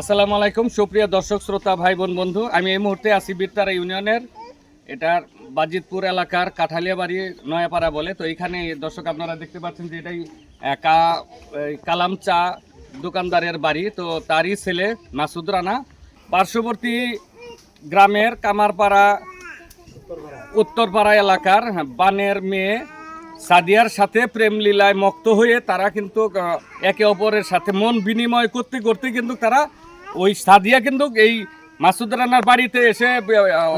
আসসালামু আলাইকুম, সুপ্রিয় দর্শক, শ্রোতা, ভাই, বোন, বন্ধু। আমি এই মুহূর্তে আছি বিরতারা ইউনিয়নের এটার বাজিতপুর এলাকার কাঠালিয়া বাড়ি নয়াপাড়া বলে। তো এখানে দর্শক আপনারা দেখতে পাচ্ছেন যে এটাই কালাম চা দোকানদারের বাড়ি। তো তারই ছেলে মাসুদ রানা। পার্শ্ববর্তী গ্রামের কামারপাড়া, উত্তরপাড়া এলাকার বানের মেয়ে সাদিয়ার সাথে প্রেম লীলায় মক্ত হয়ে তারা কিন্তু একে অপরের সাথে মন বিনিময় করতে করতে কিন্তু তারা ওই সাদিয়া কিন্তু এই মাসুদ রানার বাড়িতে এসে আহ,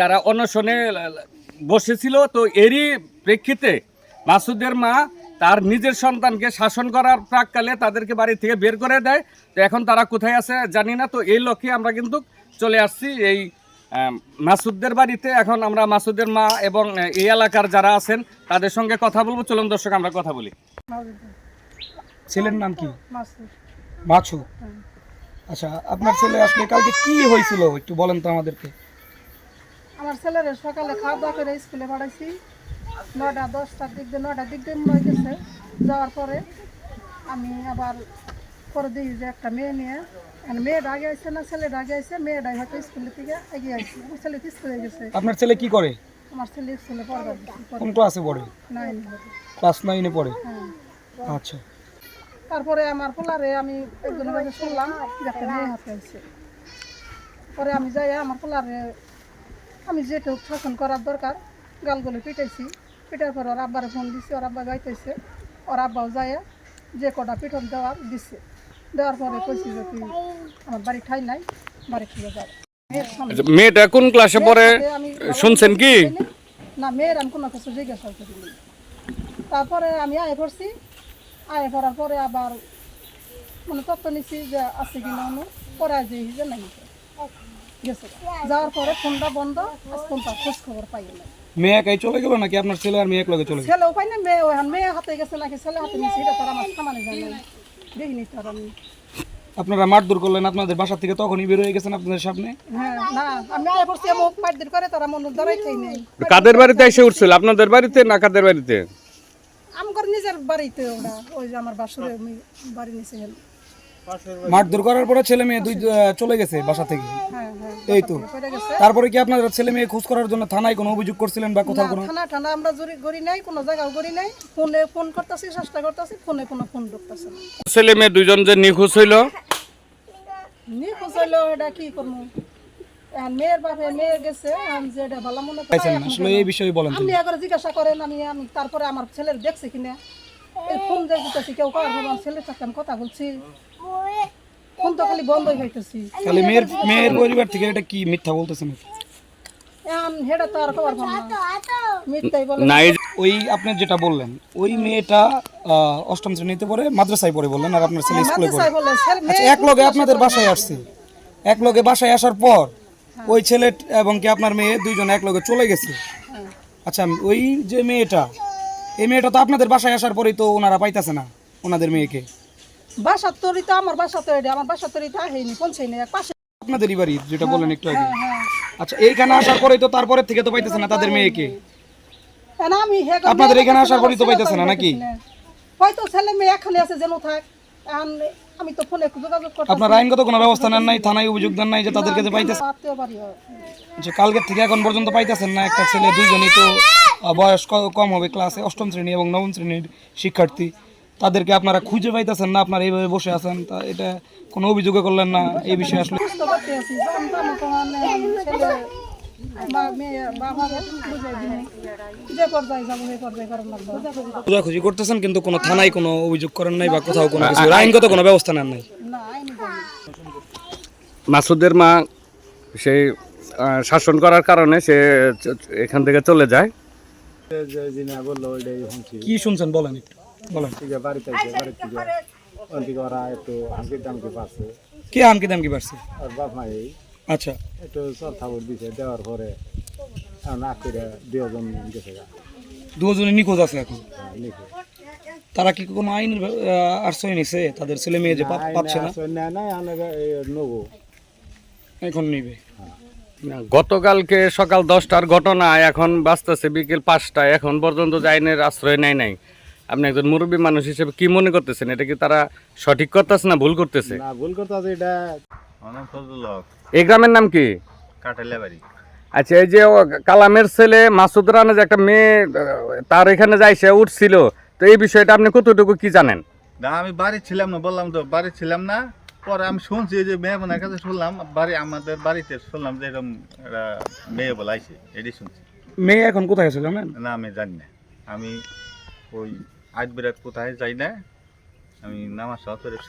তারা অনশনে বসেছিল। তো এরই প্রেক্ষিতে মাসুদের মা তার নিজের সন্তানকে শাসন করার প্রাককালে তাদেরকে বাড়ি থেকে বের করে দেয়। তো এখন তারা কোথায় আছে জানি না। তো এই লক্ষ্যে আমরা কিন্তু চলে আসছি এই মাসুদদের বাড়িতে। এখন আমরা মাসুদের মা এবং এই এলাকার যারা আছেন তাদের সঙ্গে কথা বলব। চলুন দর্শক আমরা কথা বলি। ছেলের নাম কি? মাসুদ। মাছু আচ্ছা আপনার ছেলে আসলে কালকে কি হয়েছিল? একটু বলেন তো আমাদেরকে। আমার ছেলের সকালে খাওয়া দাওয়া করে স্কুলে পাঠাইছি। নটা দশটার দিক দিয়ে নটার দিক দিয়ে মনে গেছে যাওয়ার পরে আমি আবার পরে দেখি যে একটা মেয়ে নিয়ে মেয়েটা আগে আসছে না ছেলেটা আগে আসছে মেয়েটাই হয়তো স্কুলের থেকে এগিয়ে আসছে আমার ছেলে স্কুলে গেছে। আপনার ছেলে কি করে? আমার ছেলে স্কুলে পরে কোন ক্লাসে পড়ে? নাইন ক্লাস নাইনে পড়ে? হ্যাঁ। আচ্ছা। তারপরে আমার পোলারে আমি একজনের কাছে শুনলাম যে একটা মেয়ে হাতে পরে আমি যাই আমার পোলারে আমি যেটুকু শাসন করার দরকার গালগুলো পিটাইছি। পিটার পর ওর আব্বারে ফোন দিছি ওর আব্বা গাইতেছে। ওর আব্বাও যায় যে কটা পিঠন দেওয়ার দিছে। দেওয়ার পরে কইছি যে তুই আমার বাড়ি ঠাই নাই বাড়ি থেকে যাবে আচ্ছা, মেয়েটা কোন ক্লাসে পড়ে? শুনছেন কি? না মেয়ের আমি কোনো কিছু জিজ্ঞাসা করিনি। তারপরে আমি আয় করছি আয় করার পরে আবার মানে তত্ত্ব নিছি যে আছে কিনা অনু পরে যে যে নাই। গেছে। যাওয়ার পরে ফোনটা বন্ধ আজ ফোনটা খোঁজ খবর পাই না মেয়ে একাই চলে গেল নাকি আপনার ছেলে আর মেয়ে একলগে চলে ছেলে উপায় না মেয়ে ওখান মেয়ে হাতে গেছে নাকি ছেলে হাতে নিয়েছে এটা তারা আমার সামানে জানে না দেখিনি তার আমি। আপনারা মারধর করলেন আপনাদের বাসা থেকে তখনই বের হয়ে গেছেন আপনাদের সামনে? হ্যাঁ না আমি আয় করছি মুখ মারধর করে তারা মন ধরাইতেই নেই। কাদের বাড়িতে এসে উঠছিল? আপনাদের বাড়িতে না কাদের বাড়িতে? আমার নিজের বাড়িতে ওরা ওই যে আমার বাসুরের বাড়ি নিচে গেল। মারধর করার পরে ছেলে মেয়ে দুই চলে গেছে বাসা থেকে। হ্যাঁ হ্যাঁ এই তো। তারপরে কি আপনারা ছেলে মেয়ে খোঁজ করার জন্য থানায় কোনো অভিযোগ করছিলেন বা কোথাও কোনো ঠান্ডা ঠান্ডা আমরা জুরি করি নাই কোনো জায়গাও করি নাই। ফোনে ফোন করতেছি চেষ্টা করতেছি ফোনে কোনো ফোন ঢুকতেছে না। ছেলে মেয়ে দুজন যে নিখোঁজ হইল? নিখোঁজ হইল এটা কি করব? মেয়ের বাপে মেয়ে গেছে আমি যে ভালো মনে আসলে এই বিষয়ে বলেন। আপনি একবার জিজ্ঞাসা করেন আমি আমি তারপরে আমার ছেলের দেখছি কিনা। এই ফোন দিতেছি কেউ কার আমার ছেলের সাথে আমি কথা বলছি। ফোন তো খালি বন্ধই হইতেছি। মেয়ের মেয়ের পরিবার থেকে এটা কি মিথ্যা বলতেছেন এখন হেটা তো আর খবর মিথ্যাই বলে। নাই ওই আপনি যেটা বললেন ওই মেয়েটা অষ্টম শ্রেণীতে পড়ে মাদ্রাসায় পড়ে বললেন আর আপনার ছেলে স্কুলে পড়ে। বলে ছেলে আচ্ছা এক লগে আপনাদের বাসায় আসছে। এক লগে বাসায় আসার পর ওই ছেলে এবং কি আপনার মেয়ে দুইজন এক লগে চলে গেছে? আচ্ছা ওই যে মেয়েটা এই মেয়েটা তো আপনাদের বাসায় আসার পরেই তো ওনারা পাইতাছে না ওনাদের মেয়েকে। বাসা তরি তো আমার বাসা তো এটা আমার বাসা তরি তো আহেনি পৌঁছাইনি এক পাশে। আপনাদেরই বাড়ি যেটা বললেন একটু আগে। হ্যাঁ আচ্ছা এইখানে আসার পরেই তো তারপরের থেকে তো পাইতেছে না তাদের মেয়েকে? আমি হে আপনাদের এখানে আসার পরেই তো পাইতেছে না, নাকি? হয়তো ছেলে মেয়ে এখানে আছে যেন থাক। এখন আমি তো ফোনে যোগাযোগ করতে আপনার আইনগত কোনো ব্যবস্থা নেন নাই থানায় অভিযোগ দেন নাই যে তাদেরকে যে পাইতেছে যে কালকের থেকে এখন পর্যন্ত পাইতেছেন না একটা ছেলে দুইজনই তো বয়স কম হবে ক্লাসে অষ্টম শ্রেণি এবং নবম শ্রেণির শিক্ষার্থী। তাদেরকে আপনারা খুঁজে পাইতেছেন না আপনারা এইভাবে বসে আছেন তা এটা কোনো অভিযোগে করলেন না এই বিষয়ে আসলে খোঁজাখুঁজি করতেছেন কিন্তু কোনো থানায় কোনো অভিযোগ করেন নাই বা কোথাও কোনো কিছু আইনগত কোনো ব্যবস্থা নেন নাই? মাসুদের মা সেই শাসন করার কারণে সে এখান থেকে চলে যায়। যে যিনি বলল ওইটাই শুনছি কি শুনছেন বলেন একটু বলেন। ঠিক আছে বাড়িতে থেকে ওরা একটু টামকি পাচ্ছে কে আমকি দামকি পারছে? আর বাপ মাই আচ্ছা। একটু সব থাবর দিছে দেওয়ার পরে এখন আখিরে দুজন গেছে দুজনে নিখোঁজ আছে এখন? হ্যাঁ, তারা কি কোনো আইনের আশ্রয় নিছে? তাদের ছেলে মেয়ে যে পাচ্ছে না এখন নিবে। গতকালকে সকাল দশটার ঘটনা এখন বাঁচতেছে বিকেল পাঁচটায়। এখন পর্যন্ত যে আইনের আশ্রয় নেয় নাই। আপনি একজন মুরব্বী মানুষ হিসেবে কি মনে করতেছেন? এটা কি তারা সঠিক করতেছে না ভুল করতেছে? না ভুল কথা আছে এটা এই গ্রামের নাম কি? আচ্ছা এই যে কালামের ছেলে মাসুদ রানা যে একটা মেয়ে তার এখানে যাই সে উঠছিল তো এই বিষয়টা আপনি কতটুকু কি জানেন? না আমি বাড়ি ছিলাম না বললাম তো বাড়ি ছিলাম না। পরে আমি শুনছি যে মেয়ে বোনের কাছে শুনলাম বাড়ি আমাদের বাড়িতে শুনলাম যে এরকম মেয়ে বলে আইছে এটাই শুনছি। মেয়ে এখন কোথায় আছে জানেন? না আমি জানি না। আমি ওই আজ বিরাট কোথায় যাই না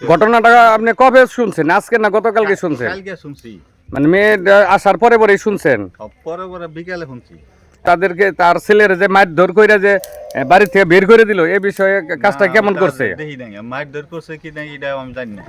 ঘটনাটা আপনি কবে শুনছেন? আজকে না গতকালকে শুনছেন? কালকে শুনছি। মানে মেয়ে আসার পরে পরেই শুনছেন? পরে পরে বিকালে শুনছি। তাদেরকে তার ছেলের যে মাইট ধর কইরা যে বাড়ি থেকে বের করে দিল এই বিষয়ে কাজটা কেমন করছে? দেখি নাই। মাইট ধর করছে কি নাই এটা আমি জানি না।